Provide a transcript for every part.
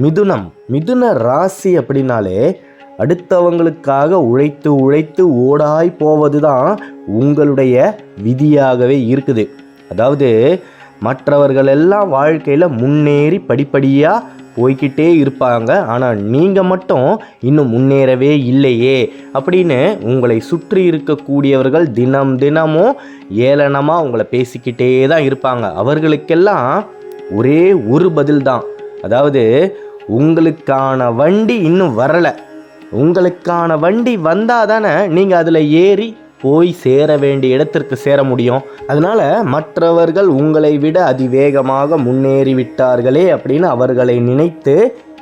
மிதுனம். மிதுன ராசி அப்படின்னாலே அடுத்தவங்களுக்காக உழைத்து உழைத்து ஓடாய் போவது தான் உங்களுடைய விதியாகவே இருக்குது. அதாவது மற்றவர்கள் எல்லாம் வாழ்க்கையில் முன்னேறி படிப்படியாக போய்கிட்டே இருப்பாங்க. ஆனால் நீங்கள் மட்டும் இன்னும் முன்னேறவே இல்லையே அப்படின்னு உங்களை சுற்றி இருக்கக்கூடியவர்கள் தினம் தினமும் ஏளனமாக உங்களை பேசிக்கிட்டே தான் இருப்பாங்க. அவர்களுக்கெல்லாம் ஒரே ஒரு பதில் தான் அதாவது உங்களுக்கான வண்டி இன்னும் வரலை. உங்களுக்கான வண்டி வந்தால் தானே நீங்கள் அதில் ஏறி போய் சேர வேண்டிய இடத்திற்கு சேர முடியும். அதனால் மற்றவர்கள் உங்களை விட அதிவேகமாக முன்னேறி விட்டார்களே அப்படின்னு அவர்களை நினைத்து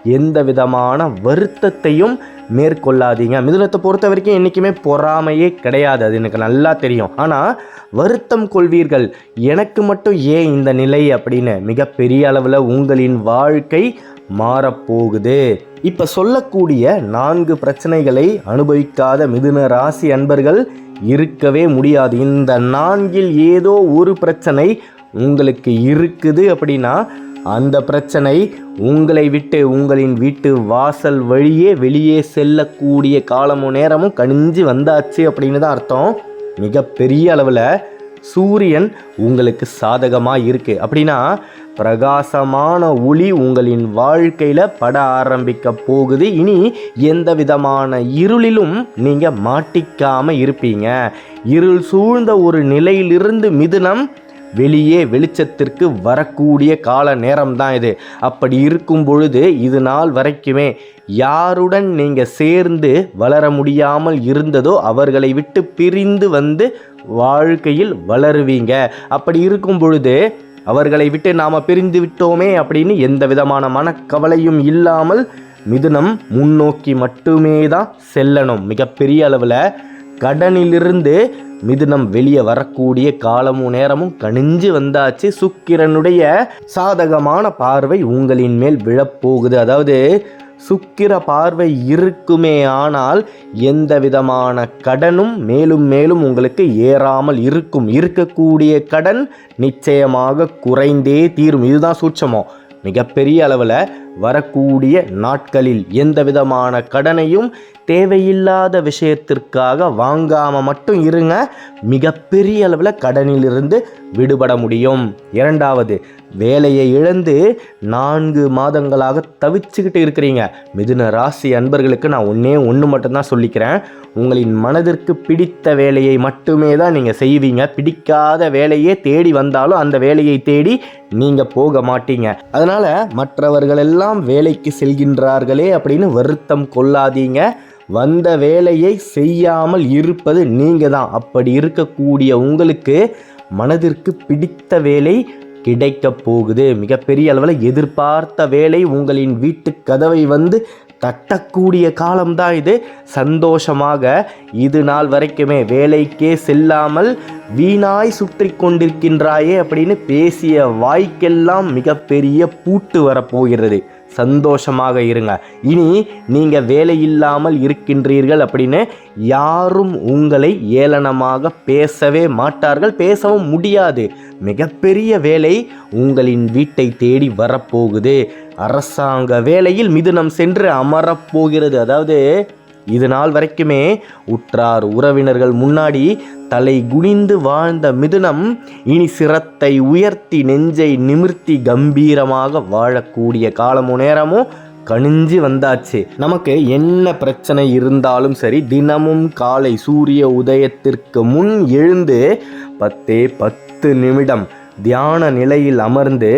எந்த விதமான வருத்தத்தையும் மேற்கொள்ளாதீங்க. மிதுனத்தை பொறுத்த வரைக்கும் என்றைக்குமே பொறாமையே கிடையாது. அது எனக்கு நல்லா தெரியும். ஆனால் வருத்தம் கொள்வீர்கள். எனக்கு மட்டும் ஏன் இந்த நிலை அப்படின்னு மிகப்பெரிய அளவில் உங்களின் வாழ்க்கை மாறப்போகுது. இப்போ சொல்லக்கூடிய நான்கு பிரச்சனைகளை அனுபவிக்காத மிதுன ராசி அன்பர்கள் இருக்கவே முடியாது. இந்த நான்கில் ஏதோ ஒரு பிரச்சனை உங்களுக்கு இருக்குது அப்படின்னா அந்த பிரச்சனை உங்களை விட்டு உங்களின் வீட்டு வாசல் வழியே வெளியே செல்லக்கூடிய காலமும் நேரமும் கணிஞ்சு வந்தாச்சு அப்படின்னு தான் அர்த்தம். மிகப்பெரிய அளவில் சூரியன் உங்களுக்கு சாதகமாக இருக்கு. அப்படின்னா பிரகாசமான ஒளி உங்களின் வாழ்க்கையில் பட ஆரம்பிக்க போகுது. இனி எந்த விதமான இருளிலும் நீங்கள் மாட்டிக்காமல் இருப்பீங்க. இருள் சூழ்ந்த ஒரு நிலையிலிருந்து மிதுனம் வெளியே வெளிச்சத்திற்கு வரக்கூடிய கால நேரம் தான் இது. அப்படி இருக்கும் பொழுது இது நாள் வரைக்குமே யாருடன் நீங்கள் சேர்ந்து வளர முடியாமல் இருந்ததோ அவர்களை விட்டு பிரிந்து வந்து வாழ்க்கையில் வளருவீங்க. அப்படி இருக்கும் பொழுது அவர்களை விட்டு நாம் பிரிந்து விட்டோமே அப்படின்னு எந்த விதமான மனக்கவலையும் இல்லாமல் மிதுனம் முன்னோக்கி மட்டுமே தான் செல்லணும். மிகப்பெரிய அளவில் கடனிலிருந்து மிதுனம் வெளியே வரக்கூடிய காலமும் நேரமும் கணிஞ்சு வந்தாச்சு. சுக்கிரனுடைய சாதகமான பார்வை உங்களின் மேல் விழப்போகுது. அதாவது சுக்கிர பார்வை இருக்குமே ஆனால் எந்த விதமான கடனும் மேலும் மேலும் உங்களுக்கு ஏறாமல் இருக்கும். இருக்கக்கூடிய கடன் நிச்சயமாக குறைந்தே தீரும். இதுதான் சூட்சமோ மிகப்பெரிய அளவில் வரக்கூடிய நாட்களில் எந்த விதமான கடனையும் தேவையில்லாத விஷயத்திற்காக வாங்காமல் மட்டும் இருங்க. மிகப்பெரிய அளவில் கடனிலிருந்து விடுபட முடியும். இரண்டாவது வேலையை இழந்து நான்கு மாதங்களாக தவிச்சுக்கிட்டு இருக்கிறீங்க. மிதுன ராசி அன்பர்களுக்கு நான் ஒன்றே ஒன்று மட்டும்தான் சொல்லிக்கிறேன். உங்களின் மனதிற்கு பிடித்த வேலையை மட்டுமே தான் நீங்கள் செய்வீங்க. பிடிக்காத வேலையே தேடி வந்தாலும் அந்த வேலையை தேடி நீங்கள் போக மாட்டீங்க. அதனால் மற்றவர்கள் எல்லாம் வேலைக்கு செல்கின்றார்களே அப்படின்னு வருத்தம் கொள்ளாதீங்க. வந்த வேலையை செய்யாமல் இருப்பது நீங்கள் தான் அப்படி இருக்கக்கூடிய உங்களுக்கு மனதிற்கு பிடித்த வேலை கிடைக்க போகுது. மிகப்பெரிய அளவில் எதிர்பார்த்த வேலை உங்களின் வீட்டு கதவை வந்து தட்டக்கூடிய காலம்தான் இது. சந்தோஷமாக இது நாள் வரைக்குமே வேலைக்கே செல்லாமல் வீணாய் சுற்றி கொண்டிருக்கின்றாயே அப்படின்னு பேசிய வாய்க்கெல்லாம் மிகப்பெரிய பூட்டு வரப்போகிறது. சந்தோஷமாக இருங்க. இனி நீங்கள் வேலை இல்லாமல் இருக்கின்றீர்கள் அப்படின்னு யாரும் உங்களை ஏளனமாக பேசவே மாட்டார்கள் பேசவும் முடியாது. மிகப்பெரிய வேலை உங்களின் வீட்டை தேடி வரப்போகுது. அரசாங்க வேலையில் மிதுனம் சென்று அமரப்போகிறது. அதாவது இது நாள் வரைக்குமே உற்றார் உறவினர்கள் முன்னாடி தலை குனிந்து வாழ்ந்த மிதுனம் இனி சிரத்தை உயர்த்தி நெஞ்சை நிமிர்த்தி கம்பீரமாக வாழக்கூடிய காலமும் நேரமும் கணிஞ்சு வந்தாச்சு. நமக்கு என்ன பிரச்சனை இருந்தாலும் சரி தினமும் காலை சூரிய உதயத்திற்கு முன் எழுந்து பத்தே பத்து நிமிடம் தியான நிலையில் அமர்ந்து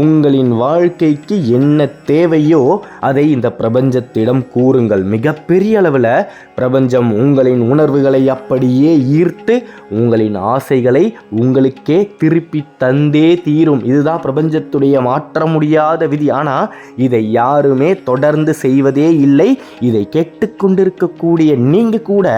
உங்களின் வாழ்க்கைக்கு என்ன தேவையோ அதை இந்த பிரபஞ்சத்திடம் கூறுங்கள். மிகப்பெரிய அளவில் பிரபஞ்சம் உங்களின் உணர்வுகளை அப்படியே ஈர்த்து உங்களின் ஆசைகளை உங்களுக்கே திருப்பி தந்தே தீரும். இதுதான் பிரபஞ்சத்துடைய மாற்ற முடியாத விதி. ஆனால் இதை யாருமே தொடர்ந்து செய்வதே இல்லை. இதை கேட்டுக்கொண்டிருக்கக்கூடிய நீங்கள் கூட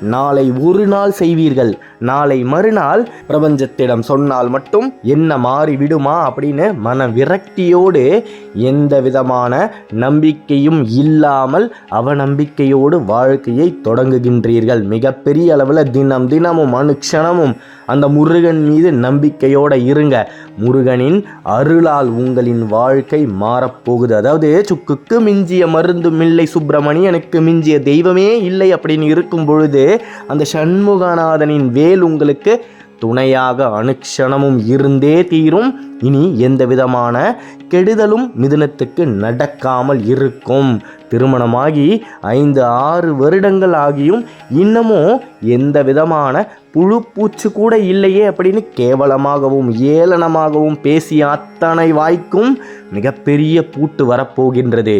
நாளை ஒரு நாள் செய்வீர்கள். நாளை மறுநாள் பிரபஞ்சத்திடம் சொன்னால் மட்டும் என்ன மாறிவிடுமா அப்படின்னு மன விரக்தியோடு எந்த விதமான நம்பிக்கையும் இல்லாமல் அவநம்பிக்கையோடு வாழ்க்கையை தொடங்குகின்றீர்கள். மிகப்பெரிய அளவில் தினம் தினமும் அனுக்ஷணமும் அந்த முருகன் மீது நம்பிக்கையோடு இருங்க. முருகனின் அருளால் உங்களின் வாழ்க்கை மாறப்போகுது. அதாவது சுக்குக்கு மிஞ்சிய மருந்தும் இல்லை சுப்பிரமணியனுக்கு மிஞ்சிய தெய்வமே இல்லை அப்படின்னு இருக்கும் பொழுது அந்த சண்முகநாதனின் வேல் உங்களுக்கு துணையாக அனுக்ஷணமும் இருந்தே தீரும். இனி எந்த விதமான கெடுதலும் மிதுனத்துக்கு நடக்காமல் இருக்கும். திருமணமாகி ஐந்து ஆறு வருடங்கள் ஆகியும் இன்னமும் எந்த விதமான புழு பூச்சு கூட இல்லையே அப்படின்னு கேவலமாகவும் ஏளனமாகவும் பேசிய அத்தனை வாய்க்கும் மிகப்பெரிய பூட்டு வரப்போகின்றது.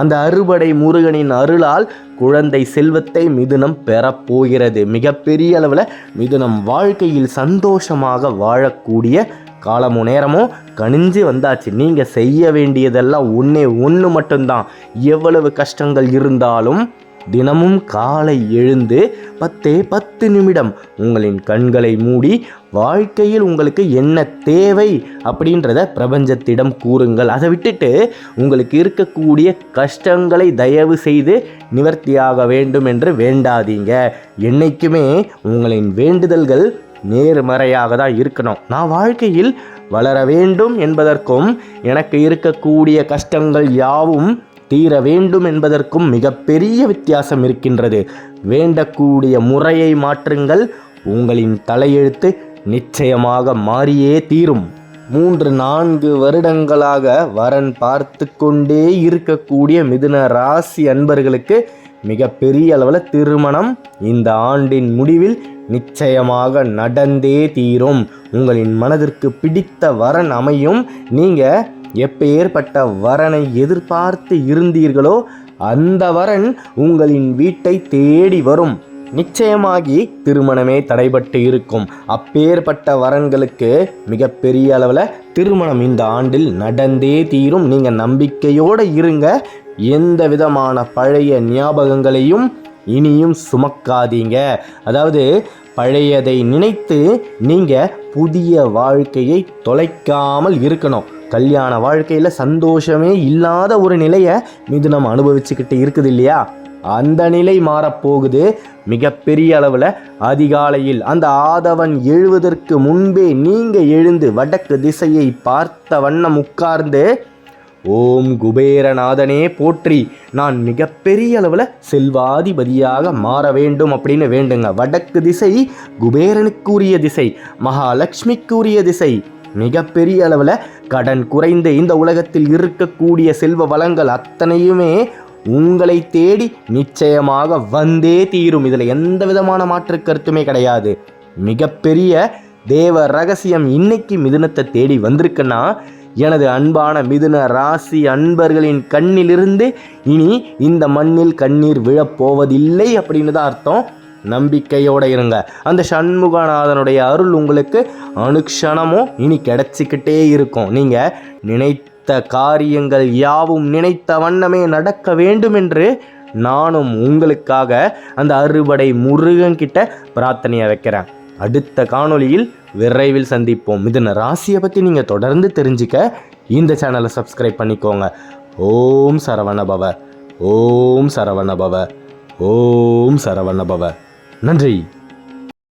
அந்த அறுபடை முருகனின் அருளால் குழந்தை செல்வத்தை மிதுனம் பெறப்போகிறது மிகப்பெரிய அளவில் மிதுனம் வாழ்க்கையில் சந்தோஷமாக வாழக்கூடிய காலமோ நேரமோ கணிஞ்சு வந்தாச்சு. நீங்கள் செய்ய வேண்டியதெல்லாம் ஒன்றே ஒன்று மட்டும்தான். எவ்வளவு கஷ்டங்கள் இருந்தாலும் தினமும் காலை எழுந்து பத்தே பத்து நிமிடம் உங்களின் கண்களை மூடி வாழ்க்கையில் உங்களுக்கு என்ன தேவை அப்படின்றத பிரபஞ்சத்திடம் கூறுங்கள். அதை விட்டுட்டு உங்களுக்கு இருக்கக்கூடிய கஷ்டங்களை தயவு செய்து நிவர்த்தியாக வேண்டும் என்று வேண்டாதீங்க. என்னைக்குமே உங்களின் வேண்டுதல்கள் நேர்மறையாக தான் இருக்கணும். நான் வாழ்க்கையில் வளர வேண்டும் என்பதற்கும் எனக்கு இருக்கக்கூடிய கஷ்டங்கள் யாவும் தீர வேண்டும் என்பதற்கும் மிகப்பெரிய வித்தியாசம் இருக்கின்றது. வேண்டக்கூடிய முறையை மாற்றுங்கள். உங்களின் தலையெழுத்து நிச்சயமாக மாறியே தீரும். மூன்று நான்கு வருடங்களாக வரன் பார்த்து கொண்டே இருக்கக்கூடிய மிதுன ராசி அன்பர்களுக்கு மிகப்பெரிய அளவில் திருமணம் இந்த ஆண்டின் முடிவில் நிச்சயமாக நடந்தே தீரும். உங்களின் மனதிற்கு பிடித்த வரன் அமையும். நீங்கள் எப்பேற்பட்ட வரனை எதிர்பார்த்து இருந்தீர்களோ அந்த வரன் உங்களின் வீட்டை தேடி வரும். நிச்சயமாகி திருமணமே தடைபட்டு இருக்கும். அப்பேற்பட்ட வரன்களுக்கு மிகப்பெரிய அளவில் திருமணம் இந்த ஆண்டில் நடந்தே தீரும். நீங்கள் நம்பிக்கையோடு இருங்க. எந்த விதமான பழைய ஞாபகங்களையும் இனியும் சுமக்காதீங்க. அதாவது பழையதை நினைத்து நீங்கள் புதிய வாழ்க்கையை தொலைக்காமல் இருக்கணும். கல்யாண வாழ்க்கையில் சந்தோஷமே இல்லாத ஒரு நிலையை மிதுனம் அனுபவிச்சுக்கிட்டு இருக்குது இல்லையா? அந்த நிலை மாறப்போகுது. மிகப்பெரிய அளவில் அதிகாலையில் அந்த ஆதவன் எழுவதற்கு முன்பே நீங்கள் எழுந்து வடக்கு திசையை பார்த்த வண்ணம் உட்கார்ந்து ஓம் குபேரநாதனே போற்றி நான் மிகப்பெரிய அளவில் செல்வாதிபதியாக மாற வேண்டும் அப்படின்னு வேண்டுங்க. வடக்கு திசை குபேரனுக்குரிய திசை மகாலட்சுமிக்குரிய திசை. மிகப்பெரிய அளவில் கடன் குறைந்து இந்த உலகத்தில் இருக்கக்கூடிய செல்வ வளங்கள் அத்தனையுமே உங்களை தேடி நிச்சயமாக வந்தே தீரும். இதில் எந்த விதமான மாற்று கருத்துமே கிடையாது. மிகப்பெரிய தேவ ரகசியம் இன்னைக்கு மிதுனத்தை தேடி வந்திருக்குன்னா எனது அன்பான மிதுன ராசி அன்பர்களின் கண்ணிலிருந்து இனி இந்த மண்ணில் கண்ணீர் விழப்போவதில்லை அப்படின்னு தான் அர்த்தம். நம்பிக்கையோடு இருங்க. அந்த சண்முகநாதனுடைய அருள் உங்களுக்கு அனுக்ஷணமும் இனி கிடைச்சிக்கிட்டே இருக்கும். நீங்கள் நினைத்த காரியங்கள் யாவும் நினைத்த வண்ணமே நடக்க வேண்டும் என்று நானும் உங்களுக்காக அந்த அறுவடை முருகன்கிட்ட பிரார்த்தனையை வைக்கிறேன். அடுத்த காணொளியில் விரைவில் சந்திப்போம். இதன் ராசியை பற்றி நீங்கள் தொடர்ந்து தெரிஞ்சுக்க இந்த சேனலை சப்ஸ்கிரைப் பண்ணிக்கோங்க. ஓம் சரவணபவ. ஓம் சரவணபவ. ஓம் சரவணபவ. நன்றி.